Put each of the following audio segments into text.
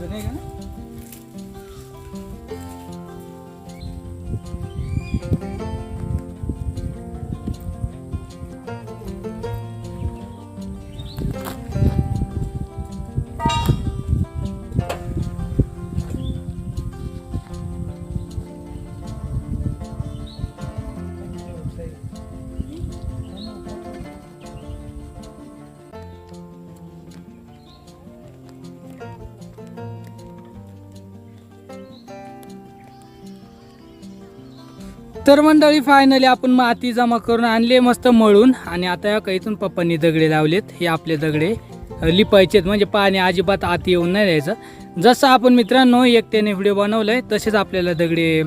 काय अडचण का तर मंडळी फायनली आपण माती जमा करून आणले मस्त मळून. आणि आता या काही इथून पप्पांनी दगडे लावलेत. हे आपले दगडे लिपायचेत म्हणजे पाणी अजिबात आत येऊन नाही द्यायचं. जसं आपण मित्रांनो एकट्याने व्हिडिओ आहे तसेच आपल्याला दगडे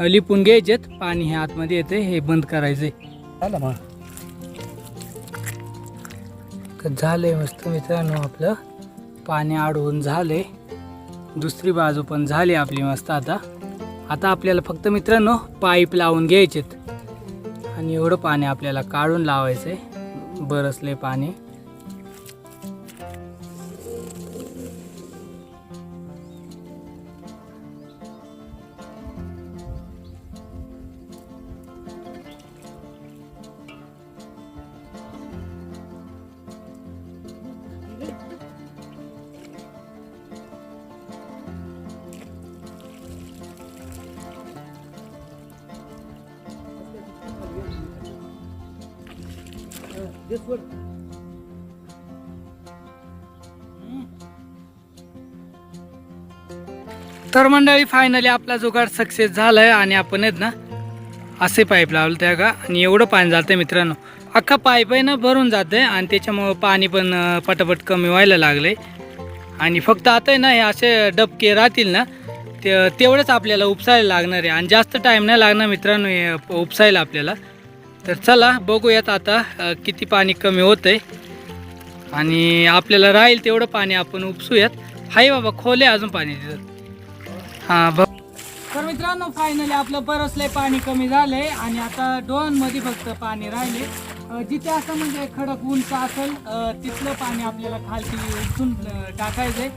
लिपून घ्यायचेत पाणी हे आतमध्ये येते हे बंद करायचे झालं झालंय मस्त मित्रांनो आपलं. पाणी अडवून झालंय. दुसरी बाजू पण झाली आपली मस्त आता. आता आपल्याला फक्त मित्रांनो पाईप लावून घ्यायचेत. आणि एवढं पाणी आपल्याला काढून लावायचं आहे बरसले पाणी. तर मंडळी फायनली आपला जुगाड सक्सेस झालाय आणि आपण आहेत ना असे पाईप लावलं त्या का आणि एवढं पाणी जातं मित्रांनो. अख्खा पाईप आहे ना भरून जातं आणि त्याच्यामुळं पाणी पण पटापट कमी व्हायला लागले आणि फक्त आता आहे ना हे असे डबके राहतील ना ते तेवढंच आपल्याला उपसायला लागणार आहे. आणि जास्त टाईम नाही लागणार मित्रांनो हे उपसायला आपल्याला. तर चला बघूयात आता किती पाणी कमी होतं आहे आणि आपल्याला राहील तेवढं पाणी आपण उपसूयात. हाय बाबा खोले अजून पाणी. तिथं हां बघ. तर मित्रांनो फायनली आपलं बरसलंय पाणी कमी झालंय आणि आता डोनमध्ये फक्त पाणी राहिले जिथे असं म्हणजे खडक उंच असेल तिथलं पाणी आपल्याला खालती उचून टाकायचंय.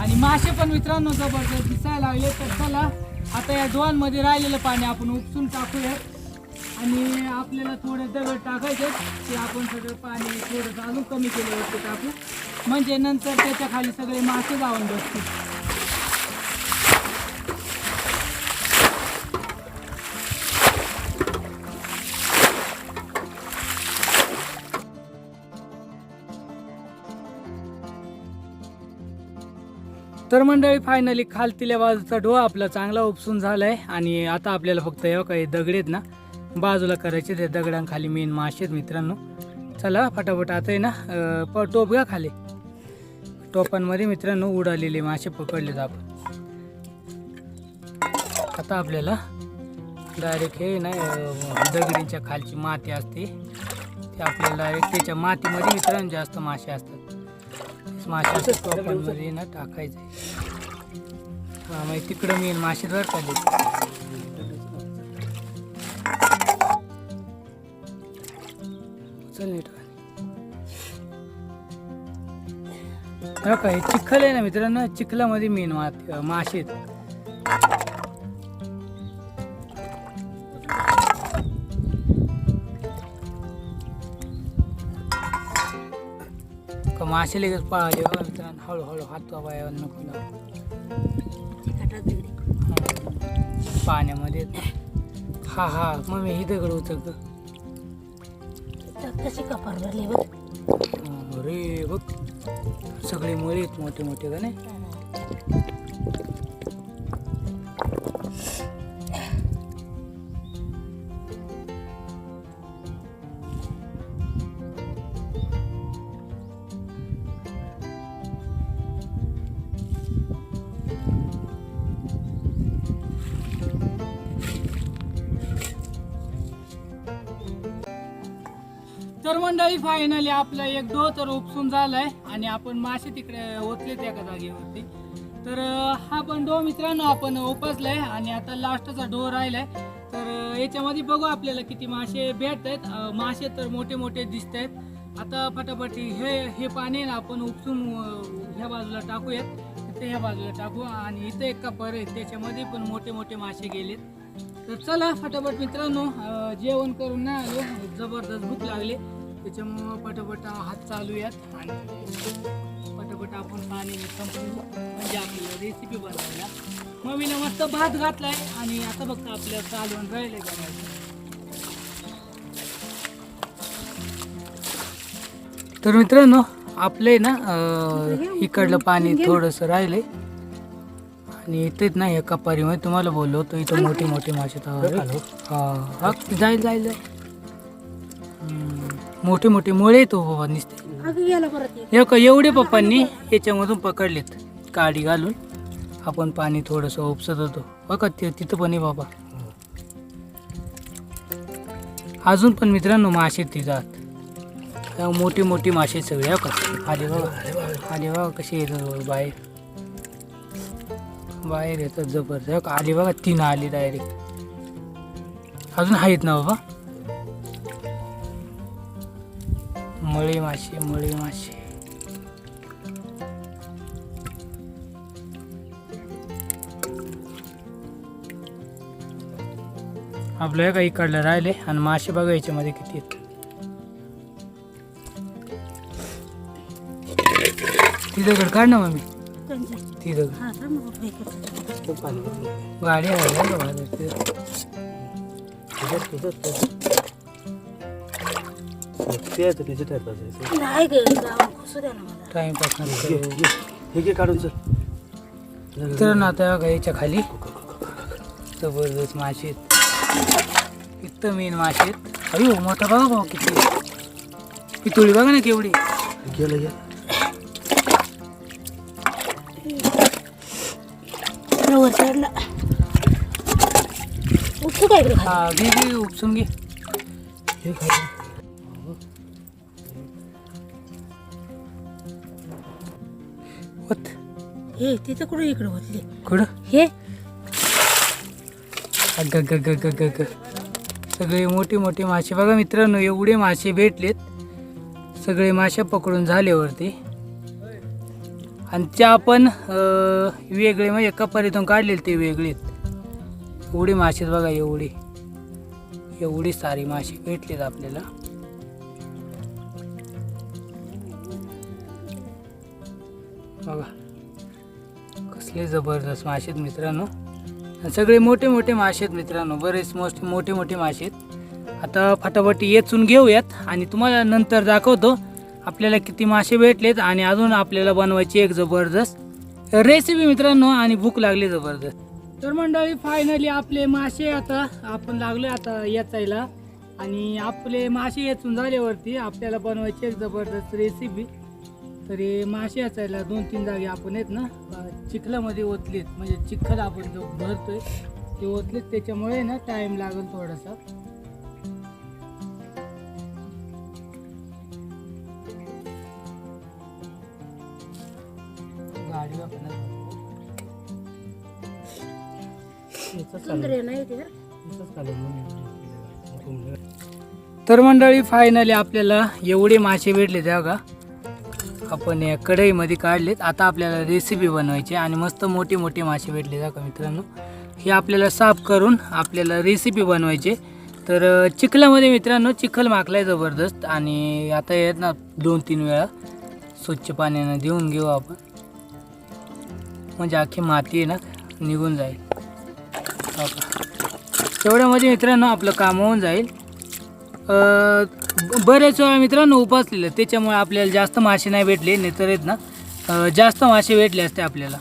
आणि मासे पण मित्रांनो जबरदस्त दिसायला लागले तर चला आता या डोनमध्ये राहिलेलं पाणी आपण उपसून टाकूयात. आणि आपल्याला थोडे दगड टाकायचे ते आपण सगळं पाणी थोडंसं अजून कमी केल्यावरती टाकू. म्हणजे नंतर त्याच्याखाली सगळे मासे जाऊन बसतील. तर मंडळी फायनली खालतील्या बाजूचा डोहा आपला चांगला उपसून झालाय. आणि आता आपल्याला फक्त हे काही दगड आहेत ना बाजूला करायचे ते दगडांखाली मेन मासे आहेत मित्रांनो. चला फटाफट आता आहे ना प टोप घ्या खाली. टोपांमध्ये मित्रांनो उडालेले मासे पकडलेत आपण. आता आपल्याला डायरेक्ट हे ना दगडींच्या खालची माती असते. ते आपल्याला डायरेक्ट त्याच्या मातीमध्ये मित्रांनो जास्त मासे असतात. मासे टोपांमध्ये ना टाकायचे. हा मग तिकडं मेन मासे जर खाली चल नीट हा काय चिखल आहे ना मित्रांनो चिखलामध्ये मेन मासे आहेत का मासे लगेच पळाले मित्रांनो हळूहळू हात वाया नको. हं. पाण्यामध्ये. हा हा मग मी ही दगड ग कशी कपार भरली बघ. अरे बघ. सगळे मुळे आहेत मोठे मोठे का नाही? तर मंडळी फायनली आपला एक डो तर उपसून झालाय आणि आपण मासे तिकडे ओतले त्या एका जागेवरती. तर हा पण डो मित्रांनो आपण उपसलाय आणि आता लास्टचा डो राहिलाय. तर याच्यामध्ये बघू आपल्याला किती मासे भेटत आहेत मासे तर मोठे मोठे दिसत आहेत आता फटाफट हे हे पाणी आपण उपसून ह्या बाजूला टाकूयात. ते ह्या बाजूला टाकू आणि इथं एक कपर आहे. त्याच्यामध्ये पण मोठे मोठे मासे गेलेत. तर चला फटाफट मित्रांनो जेवण करून नाही आलो. जबरदस्त भूक लागली. त्याच्यामुळं पटापट हात चालूयात आणि पटापट आपण पाणी संपवू. म्हणजे आपल्याला रेसिपी बनवायला. मम्मीने मस्त भात घातलाय आणि आता फक्त आपल्या कालवण राहिले करायचं तर मित्रांनो आपले ना इकडलं पाणी थोडंसं राहिलंय. आणि इथेच ना या कपारीमध्ये तुम्हाला बोललो होतो इथं मोठे मोठे मासे हा हा जाईल जाईल जाईल. मोठे मोठे मुळे तो बाबा निसते. हे का एवढे पप्पांनी याच्यामधून पकडलेत. काडी घालून आपण पाणी थोडंसं उपसत होतो. बघा ते तिथं पण आहे बाबा. अजून पण मित्रांनो मासे तिथं त्या मोठी मोठी मासे सगळे हो का? आले बघा आले बघा कसे येतात बाहेर? बाहेर येतात जबरदस्त. आले बघा तीन आली डायरेक्ट अजून आहेत ना बाबा? मळे मासे मळे मासे आपल्या काही इकडलं राहिले आणि मासे बघा याच्यामध्ये किती ती दगड काढ ना मम्मी. ती दगड. गाडी आहे का बाहेर ते? नाही ग गावात घुसू द्या ना मला टाइमपास नाही करू. हे घे काढून चल आता खाली जबरदस्त आहेत इथं मेन मासे आहेत अयो मोठा बघा भाऊ किती पितुळी बघा ना केवढी गेलं घ्या वर चढला उठू काय हा घे घे उपसून घे हे खा हे तिथं कुठे इकडे होतले? कुठं? हे? अग ग ग ग ग ग सगळे मोठे मोठे मासे. बघा मित्रांनो एवढे मासे भेटलेत. सगळे मासे पकडून झाल्यावरती. आणि त्या आपण वेगळे म्हणजे कपारीतून काढलेले ते वेगळेत एवढे मासे बघा एवढे. एवढी सारी मासे भेटलेत आपल्याला. कसले जबरदस्त मासे आहेत मित्रांनो. सगळे मोठे मोठे मासे आहेत मित्रांनो. बरेच मोस्ट मोठे मोठे मासे आहेत. आता फटाफट येचून घेऊयात आणि तुम्हाला नंतर दाखवतो आपल्याला किती मासे भेटलेत आणि अजून आपल्याला बनवायची एक जबरदस्त रेसिपी मित्रांनो आणि भूक लागली जबरदस्त. तर मंडळी फायनली आपले मासे आता आपण लागलो आता येचायला आणि आपले मासे येचून झाल्यावरती आपल्याला बनवायची एक जबरदस्त रेसिपी तर मासे याचायला दोन तीन जागे आपण आहेत ना चिखलामध्ये ओतलेत. म्हणजे चिखल आपण जो भरतोय ते ओतलेत. त्याच्यामुळे ना टाइम लागेल थोडासा. गाडी आपण तर मंडळी फायनली आपल्याला एवढे मासे भेटले त्या का आपण या कढईमध्ये काढलेत. आता आपल्याला रेसिपी बनवायची आणि मस्त मोठे मोठे मासे भेटले जा का मित्रांनो. हे आपल्याला साफ करून आपल्याला रेसिपी बनवायची तर चिखलामध्ये मित्रांनो चिखल माकलाय जबरदस्त आणि आता येत ना दोन तीन वेळा स्वच्छ पाण्यानं देऊन घेऊ आपण. म्हणजे अख्खी माती आहे ना निघून जाईल. तेवढ्यामध्ये मित्रांनो आपलं काम होऊन जाईल. बरेच वेळा मित्रांनो उपासलेलं त्याच्यामुळे आपल्याला जास्त मासे नाही भेटले नाहीतर आहेत ना जास्त मासे भेटले असते आपल्याला.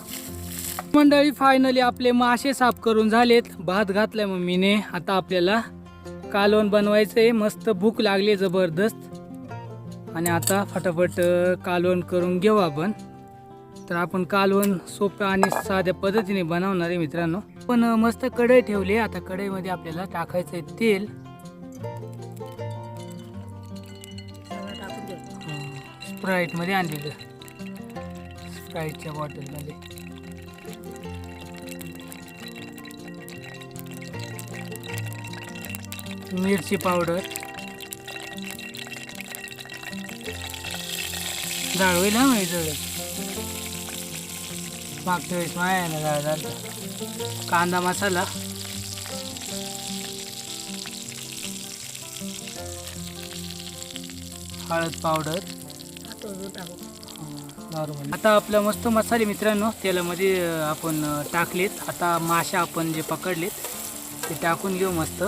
मंडळी फायनली आपले मासे साफ करून झालेत. भात घातलाय मम्मीने. आता आपल्याला कालवण बनवायचं आहे मस्त भूक लागली जबरदस्त. आणि आता फटाफट कालवण करून घेऊ आपण. तर आपण कालवण सोप्या आणि साध्या पद्धतीने बनवणार आहे मित्रांनो. पण मस्त कढई ठेवली आता कढईमध्ये आपल्याला टाकायचं आहे तेल. स्प्राईटमध्ये आणलेलं. स्प्राईटच्या बॉटलमध्ये मिरची पावडर जाळवे होईल हा जवळ मागच्या वेळेस माया ना जाळ कांदा मसाला. हळद पावडर आता जो टाकू नॉर्मल आता आपलं मस्त मसाले मित्रांनो तेलामध्ये आपण टाकलेत. आता माशा आपण जे पकडलेत ते टाकून घेऊ मस्त.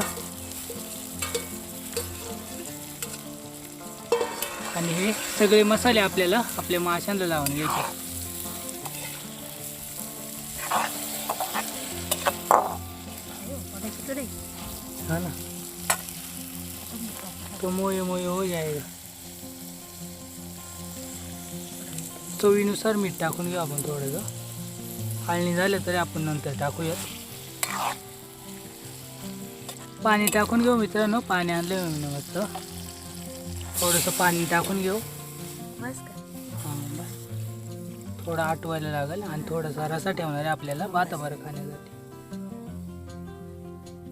आणि हे सगळे मसाले आपल्याला आपल्या माशांना लावून घ्यायचे. हा ना. तो मोये मोये हो जाएगा चवीनुसार मीठ टाकून घेऊ आपण थोडंसं. आळणी झालं तरी आपण नंतर टाकूयात. पाणी टाकून घेऊ मित्रांनो पाणी आणलं मी मस्त. थोडंसं पाणी टाकून घेऊ. बस का? हां बस. थोडं आटवायला लागेल आणि थोडासा रसा ठेवणार आहे आपल्याला भात बरं खाण्यासाठी.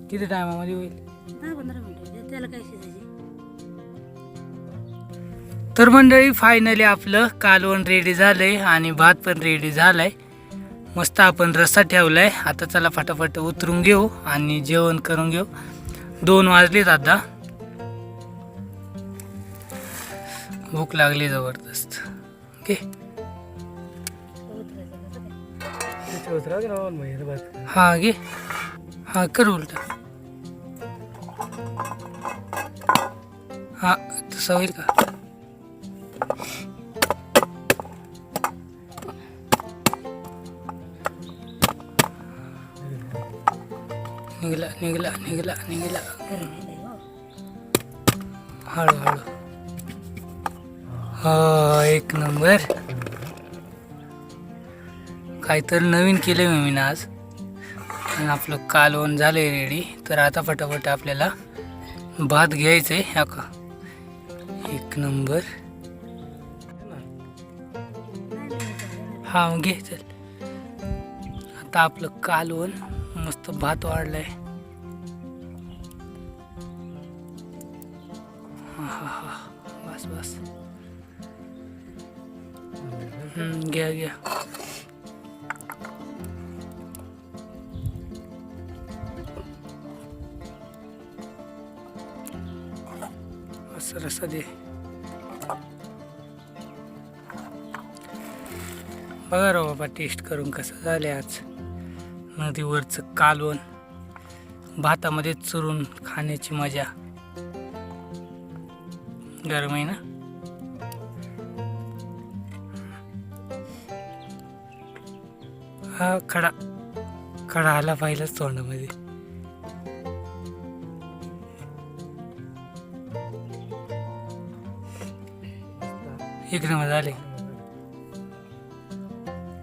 किती टायमामध्ये होईल? दहा पंधरा मिनिटं त्याला काय शिजायचे? तर मंडळी फायनली आपलं कालवण रेडी झालंय आणि भात पण रेडी झालाय. मस्त आपण रस्सा ठेवलाय. आता चला फटाफट उतरून घेऊ आणि जेवण करून घेऊ. दोन वाजलेत आता. भूक लागली जबरदस्त. ओके हा गे हा कर उलटा. हा तसं होईल का? निघला निघला. हळू हळू. हा एक नंबर. काहीतरी नवीन केलं मी मी आज. आणि आपलं कालवण झालंय रेडी तर आता फटाफट आपल्याला भात घ्यायचंय. हा का? एक नंबर. हा घे चल. आता आपलं कालवण मस्त भात वाढलाय. आहे हा हा बस. बस घ्या घ्या. असं रसा दे. बघा राव बाबा टेस्ट करून कसं झालंय आज. नदीवरचं कालवण. भातामध्ये चुरून खाण्याची मजा. गरम आहे ना? हा खडा खडा आला पाहिलाच तोंडामध्ये. एक नंबर झाले.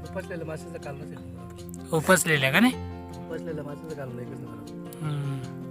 उपसलेलं माशाचं कालवण उपसलेल्या का नाही? उपसलेलं माशाचं नंबर हम्म.